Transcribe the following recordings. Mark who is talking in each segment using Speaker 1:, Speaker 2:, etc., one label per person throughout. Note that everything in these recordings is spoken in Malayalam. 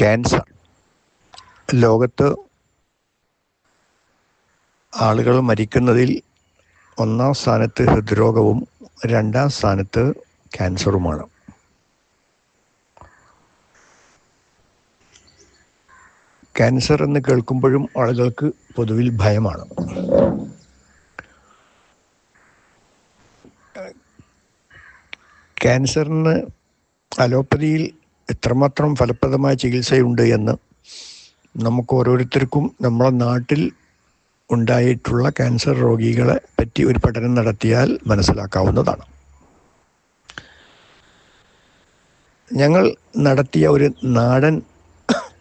Speaker 1: ക്യാൻസർ. ലോകത്ത് ആളുകൾ മരിക്കുന്നതിൽ ഒന്നാം സ്ഥാനത്ത് ഹൃദ്രോഗവും രണ്ടാം സ്ഥാനത്ത് ക്യാൻസറുമാണ്. ക്യാൻസർ എന്ന് കേൾക്കുമ്പോഴും ആളുകൾക്ക് പൊതുവിൽ ഭയമാണ്. ക്യാൻസറിന് അലോപ്പതിയിൽ എത്രമാത്രം ഫലപ്രദമായ ചികിത്സയുണ്ട് എന്ന് നമുക്ക് ഓരോരുത്തർക്കും നമ്മളെ നാട്ടിൽ ഉണ്ടായിട്ടുള്ള ക്യാൻസർ രോഗികളെ പറ്റി ഒരു പഠനം നടത്തിയാൽ മനസ്സിലാക്കാവുന്നതാണ്. ഞങ്ങൾ നടത്തിയ ഒരു നാടൻ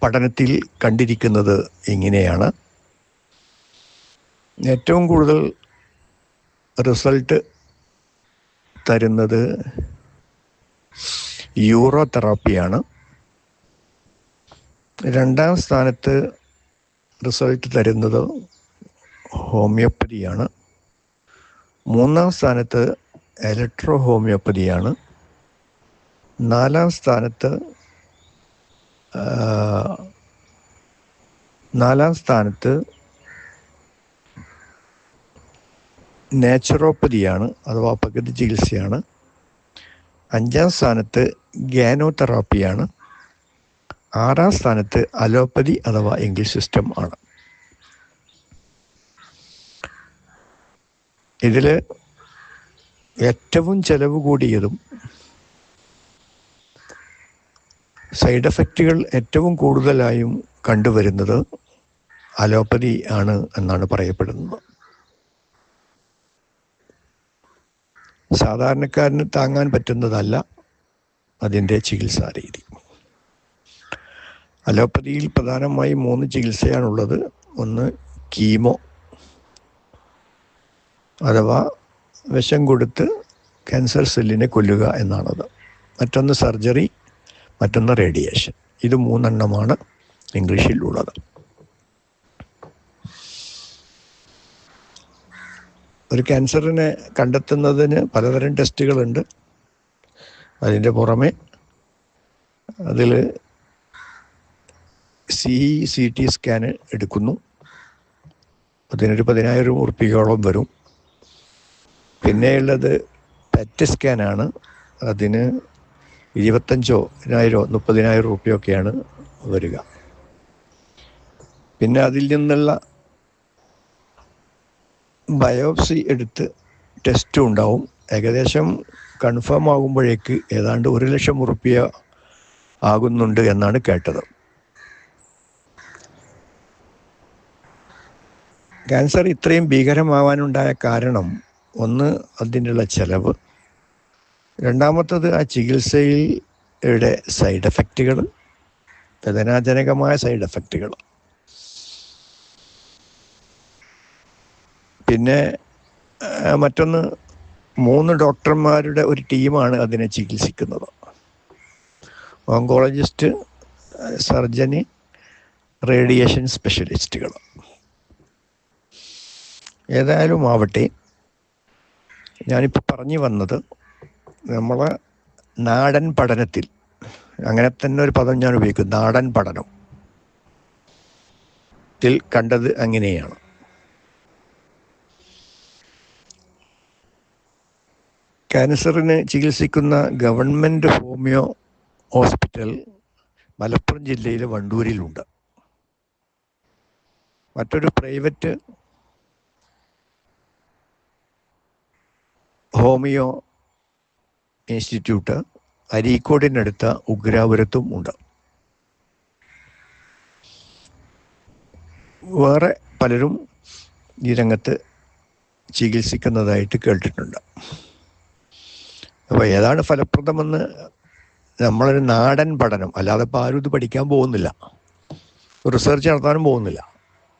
Speaker 1: പഠനത്തിൽ കണ്ടിരിക്കുന്നത് ഇങ്ങനെയാണ്. ഏറ്റവും കൂടുതൽ റിസൾട്ട് തരുന്നത് യൂറോ തെറാപ്പിയാണ് രണ്ടാം സ്ഥാനത്ത് റിസൾട്ട് തരുന്നത് ഹോമിയോപ്പതിയാണ്. മൂന്നാം സ്ഥാനത്ത് ഇലക്ട്രോ ഹോമിയോപ്പതിയാണ് നാലാം സ്ഥാനത്ത് നാലാം സ്ഥാനത്ത് നാച്ചുറോപ്പതിയാണ് അഥവാ പകുതി ചികിത്സയാണ്. അഞ്ചാം സ്ഥാനത്ത് ഗ്യാനോതെറാപ്പിയാണ് ആറാം സ്ഥാനത്ത് അലോപ്പതി അഥവാ ഇംഗ്ലീഷ് സിസ്റ്റം ആണ്. ഇതിൽ ഏറ്റവും ചെലവ് കൂടിയതും സൈഡ് എഫക്റ്റുകൾ ഏറ്റവും കൂടുതലായും കണ്ടുവരുന്നത് അലോപ്പതി ആണ് എന്നാണ് പറയപ്പെടുന്നത്. സാധാരണക്കാരന് താങ്ങാൻ പറ്റുന്നതല്ല അതിന്റെ ചികിത്സാ രീതി. അലോപ്പതിയിൽ പ്രധാനമായി മൂന്ന് ചികിത്സയാണുള്ളത്. ഒന്ന് കീമോ അഥവാ വിഷം കൊടുത്ത് ക്യാൻസർ സെല്ലിനെ കൊല്ലുക എന്നാണത്. മറ്റൊന്ന് സർജറി മറ്റൊന്ന് റേഡിയേഷൻ. ഇത് മൂന്നെണ്ണമാണ് ഇംഗ്ലീഷിൽ ഉള്ളത് ഒരു ക്യാൻസറിനെ കണ്ടെത്തുന്നതിന് പലതരം ടെസ്റ്റുകളുണ്ട്. അതിന്റെ പുറമെ അതിൽ സി സി ടി സ്കാന് എടുക്കുന്നു. അതിനൊരു പതിനായിരം ഉറുപ്പികയോളം വരും. പിന്നെയുള്ളത് പെറ്റ് സ്കാനാണ് അതിന് ഇരുപത്തഞ്ചോ പതിനായിരോ മുപ്പതിനായിരം റുപ്യൊക്കെയാണ് വരിക. പിന്നെ അതിൽ നിന്നുള്ള ബയോപ്സി എടുത്ത് ടെസ്റ്റും ഉണ്ടാവും. ഏകദേശം കൺഫേം ആകുമ്പോഴേക്ക് ഏതാണ്ട് ഒരു ലക്ഷം ഉറുപ്പ്യ ആകുന്നുണ്ട് എന്നാണ് കേട്ടത്. ക്യാൻസർ ഇത്രയും ഭീകരമാവാനുണ്ടായ കാരണം ഒന്ന് അതിനുള്ള ചെലവ്. രണ്ടാമത്തത് ആ ചികിത്സയിൽ സൈഡ് എഫക്റ്റുകൾ വേദനാജനകമായ സൈഡ് എഫക്റ്റുകൾ പിന്നെ മറ്റൊന്ന് മൂന്ന് ഡോക്ടർമാരുടെ ഒരു ടീമാണ് അതിനെ ചികിത്സിക്കുന്നത്. ഓങ്കോളജിസ്റ്റ് സർജന് റേഡിയേഷൻ സ്പെഷ്യലിസ്റ്റുകൾ. ഏതായാലും ആവട്ടെ ഞാനിപ്പോൾ പറഞ്ഞു വന്നത് നമ്മളെ നാടൻ പഠനത്തിൽ അങ്ങനെ തന്നെ ഒരു പദം ഞാൻ ഉപയോഗിക്കും നാടൻ പഠനം. ത്തിൽ കണ്ടത് അങ്ങനെയാണ്. ക്യാൻസറിന് ചികിത്സിക്കുന്ന ഗവൺമെന്റ് ഹോമിയോ ഹോസ്പിറ്റൽ മലപ്പുറം ജില്ലയിലെ വണ്ടൂരിലുണ്ട്. മറ്റൊരു പ്രൈവറ്റ് ഹോമിയോ ഇൻസ്റ്റിറ്റ്യൂട്ട് അരീക്കോടിനടുത്ത ഉഗ്രാപുരത്തും ഉണ്ട്. വേറെ പലരും ഈ രംഗത്ത് ചികിത്സിക്കുന്നതായിട്ട് കേട്ടിട്ടുണ്ട്. അപ്പോൾ ഏതാണ് ഫലപ്രദമെന്ന് നമ്മളൊരു നാടൻ പഠനം അല്ലാതെ ഇപ്പോൾ ആരും ഇത് പഠിക്കാൻ പോകുന്നില്ല. റിസർച്ച് നടത്താനും പോകുന്നില്ല.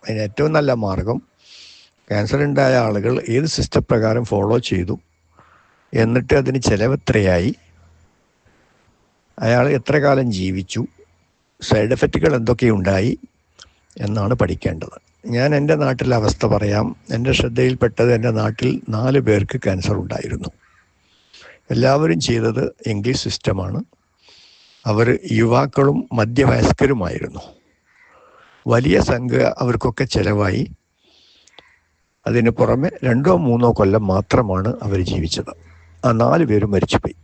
Speaker 1: അതിന് ഏറ്റവും നല്ല മാർഗം ക്യാൻസർ ഉണ്ടായ ആളുകൾ ഏത് സിസ്റ്റം പ്രകാരം ഫോളോ ചെയ്തു എന്നിട്ട് അതിന് ചിലവെത്രയായി അയാൾ എത്ര കാലം ജീവിച്ചു സൈഡ് എഫക്റ്റുകൾ എന്തൊക്കെയുണ്ടായി എന്നാണ് പഠിക്കേണ്ടത്. ഞാൻ എന്റെ നാട്ടിലെ അവസ്ഥ പറയാം. എന്റെ ശ്രദ്ധയിൽപ്പെട്ടത് എന്റെ നാട്ടിൽ നാല് പേർക്ക് ക്യാൻസർ ഉണ്ടായിരുന്നു. എല്ലാവരും ചെയ്തത് ഇംഗ്ലീഷ് സിസ്റ്റമാണ് അവർ യുവാക്കളും മധ്യവയസ്കരുമായിരുന്നു. വലിയ സംഖ്യ അവർക്കൊക്കെ ചിലവായി. അതിന് പുറമെ രണ്ടോ മൂന്നോ കൊല്ലം മാത്രമാണ് അവർ ജീവിച്ചത്. ആ നാല് പേരും മരിച്ചുപോയി.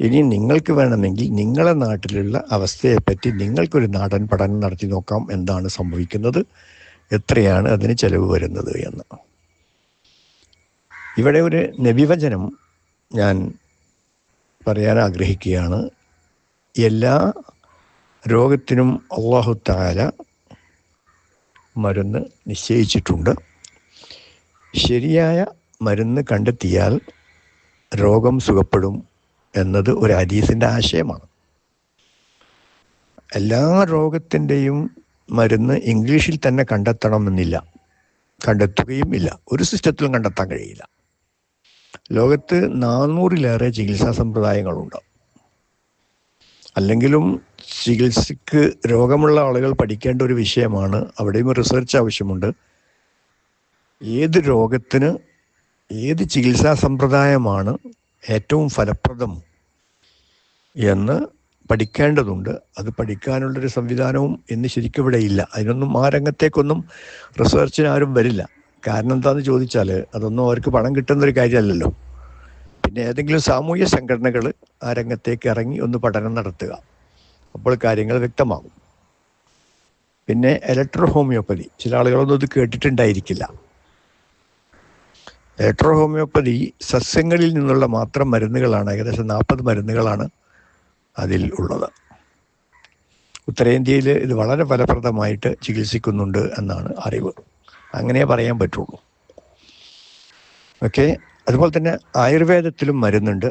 Speaker 1: ഇനി നിങ്ങൾക്ക് വേണമെങ്കിൽ നിങ്ങളെ നാട്ടിലുള്ള അവസ്ഥയെപ്പറ്റി നിങ്ങൾക്കൊരു നാടൻ പഠനം നടത്തി നോക്കാം. എന്താണ് സംഭവിക്കുന്നത്? എത്രയാണ് അതിന് ചെലവ് വരുന്നത് എന്ന്. ഇവിടെ ഒരു നബിവചനം ഞാൻ പറയാൻ ആഗ്രഹിക്കുകയാണ്. എല്ലാ രോഗത്തിനും അള്ളാഹു താല മരുന്ന് നിശ്ചയിച്ചിട്ടുണ്ട്. ശരിയായ മരുന്ന് കണ്ടെത്തിയാൽ രോഗം സുഖപ്പെടും എന്നത് ഒരു ഹദീസിന്റെ ആശയമാണ്. എല്ലാ രോഗത്തിന്റെയും മരുന്ന് ഇംഗ്ലീഷിൽ തന്നെ കണ്ടെത്തണമെന്നില്ല. കണ്ടെത്തുകയും ഇല്ല. ഒരു സിസ്റ്റത്തിലും കണ്ടെത്താൻ കഴിയില്ല. ലോകത്ത് നാനൂറിലേറെ ചികിത്സാ സമ്പ്രദായങ്ങളുണ്ട്. അല്ലെങ്കിലും ചികിത്സക്ക് രോഗമുള്ള ആളുകൾ പഠിക്കേണ്ട ഒരു വിഷയമാണ്. അവിടെയും റിസർച്ച് ആവശ്യമുണ്ട്. ഏത് രോഗത്തിന് ഏത് ചികിത്സാ സമ്പ്രദായമാണ് ഏറ്റവും ഫലപ്രദം എന്ന് പഠിക്കേണ്ടതുണ്ട്. അത് പഠിക്കാനുള്ളൊരു സംവിധാനവും ഇന്ന് ശരിക്കും ഇവിടെ ഇല്ല അതിനൊന്നും ആ രംഗത്തേക്കൊന്നും റിസർച്ചിന് ആരും വരില്ല. കാരണം എന്താണെന്ന് ചോദിച്ചാൽ അതൊന്നും അവർക്ക് പണം കിട്ടുന്ന ഒരു കാര്യമല്ലല്ലോ. പിന്നെ ഏതെങ്കിലും സാമൂഹ്യ സംഘടനകൾ ആ രംഗത്തേക്ക് ഇറങ്ങി ഒന്ന് പഠനം നടത്തുക. അപ്പോൾ കാര്യങ്ങൾ വ്യക്തമാകും. പിന്നെ ഇലക്ട്രോ ഹോമിയോപ്പതി ചില ആളുകളൊന്നും ഇത് കേട്ടിട്ടുണ്ടായിരിക്കില്ല. ഇലക്ട്രോ ഹോമിയോപ്പതി സസ്യങ്ങളിൽ നിന്നുള്ള മാത്രം മരുന്നുകളാണ് ഏകദേശം നാൽപ്പത് മരുന്നുകളാണ് അതിൽ ഉള്ളത്. ഉത്തരേന്ത്യയിൽ ഇത് വളരെ ഫലപ്രദമായിട്ട് ചികിത്സിക്കുന്നുണ്ട് എന്നാണ് അറിവ്. അങ്ങനെ പറയാൻ പറ്റുള്ളൂ. ഓക്കെ അതുപോലെ തന്നെ ആയുർവേദത്തിലും മരുന്നുണ്ട്.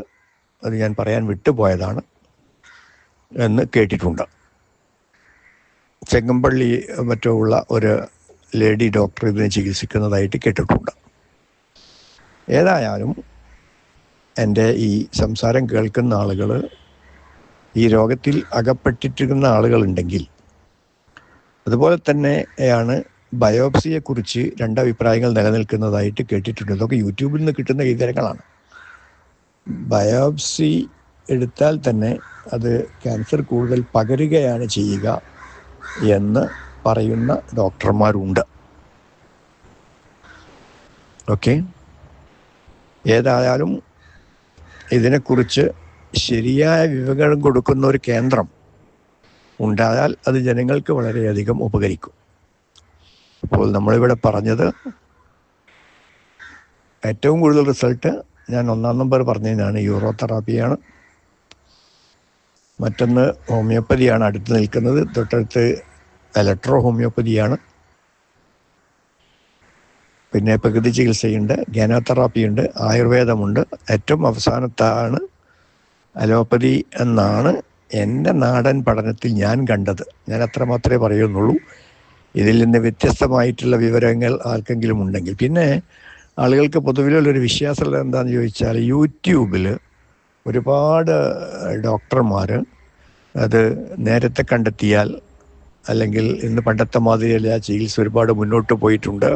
Speaker 1: അത് ഞാൻ പറയാൻ വിട്ടുപോയതാണ് എന്ന് കേട്ടിട്ടുണ്ട്. ചെങ്ങമ്പള്ളി മറ്റോ ഉള്ള ഒരു ലേഡി ഡോക്ടർ ഇതിനെ ചികിത്സിക്കുന്നതായിട്ട് കേട്ടിട്ടുണ്ട്. ഏതായാലും എന്റെ ഈ സംസാരം കേൾക്കുന്ന ആളുകൾ ഈ രോഗത്തിൽ അകപ്പെട്ടിട്ടിരുന്ന ആളുകളുണ്ടെങ്കിൽ അതുപോലെ തന്നെയാണ് ബയോപ്സിയെക്കുറിച്ച് രണ്ടഭിപ്രായങ്ങൾ നിലനിൽക്കുന്നതായിട്ട് കേട്ടിട്ടുണ്ട്. ഇതൊക്കെ യൂട്യൂബിൽ നിന്ന് കിട്ടുന്ന വിവരങ്ങളാണ്. ബയോപ്സി എടുത്താൽ തന്നെ അത് ക്യാൻസർ കൂടുതൽ പകരുകയാണ് ചെയ്യുക എന്ന് പറയുന്ന ഡോക്ടർമാരുണ്ട്. ഓക്കെ? ഏതായാലും ഇതിനെക്കുറിച്ച് ശരിയായ വിവരം കൊടുക്കുന്ന ഒരു കേന്ദ്രം ഉണ്ടായാൽ അത് ജനങ്ങൾക്ക് വളരെയധികം ഉപകരിക്കും. അപ്പോൾ നമ്മളിവിടെ പറഞ്ഞത് ഏറ്റവും കൂടുതൽ റിസൾട്ട് ഞാൻ ഒന്നാം നമ്പർ പറഞ്ഞതിനാണ്. യൂറോ തെറാപ്പിയാണ് മറ്റൊന്ന് ഹോമിയോപ്പതിയാണ് അടുത്ത് നിൽക്കുന്നത്. തൊട്ടടുത്ത് ഇലക്ട്രോ ഹോമിയോപ്പതിയാണ്. പിന്നെ പ്രകൃതി ചികിത്സയുണ്ട് ഗ്യാനോതെറാപ്പിയുണ്ട് ആയുർവേദമുണ്ട്. ഏറ്റവും അവസാനത്താണ് അലോപ്പതി എന്നാണ് എന്റെ നാടൻ പഠനത്തിൽ ഞാൻ കണ്ടത്. ഞാൻ അത്ര മാത്രമേ പറയുന്നുള്ളൂ. ഇതിൽ നിന്ന് വ്യത്യസ്തമായിട്ടുള്ള വിവരങ്ങൾ ആർക്കെങ്കിലും ഉണ്ടെങ്കിൽ. പിന്നെ ആളുകൾക്ക് പൊതുവിലുള്ളൊരു വിശ്വാസമുള്ളത് എന്താണെന്ന് ചോദിച്ചാൽ യൂട്യൂബിൽ ഒരുപാട് ഡോക്ടർമാർ അത് നേരത്തെ കണ്ടെത്തിയാൽ അല്ലെങ്കിൽ ഇന്ന് പണ്ടത്തെ മാതിരിയല്ല ചികിത്സ ഒരുപാട് മുന്നോട്ട് പോയിട്ടുണ്ട്.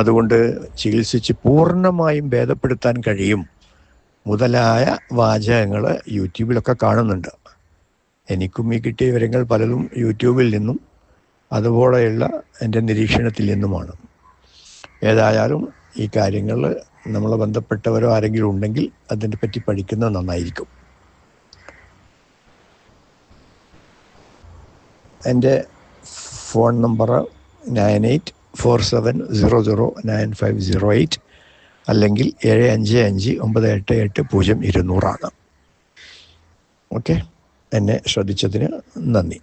Speaker 1: അതുകൊണ്ട് ചികിത്സിച്ച് പൂർണമായും ഭേദപ്പെടുത്താൻ കഴിയും മുതലായ വാചകങ്ങൾ യൂട്യൂബിലൊക്കെ കാണുന്നുണ്ട്. എനിക്കും ഈ കിട്ടിയ വിവരങ്ങൾ പലതും യൂട്യൂബിൽ നിന്നും അതുപോലെയുള്ള എന്റെ നിരീക്ഷണത്തിൽ നിന്നുമാണ്. ഏതായാലും ഈ കാര്യങ്ങൾ നമ്മളെ ബന്ധപ്പെട്ടവരോ ആരെങ്കിലും ഉണ്ടെങ്കിൽ അതിനെ പറ്റി പഠിക്കുന്നത് നന്നായിരിക്കും. എന്റെ phone number nine eight four seven zero zero nine five zero eight അല്ലെങ്കിൽ ഏഴ് അഞ്ച് അഞ്ച് ഒമ്പത് എട്ട് എട്ട് പൂജ്യം ഇരുന്നൂറാണ്. ഓക്കെ? എന്നെ ശ്രദ്ധിച്ചതിന് നന്ദി.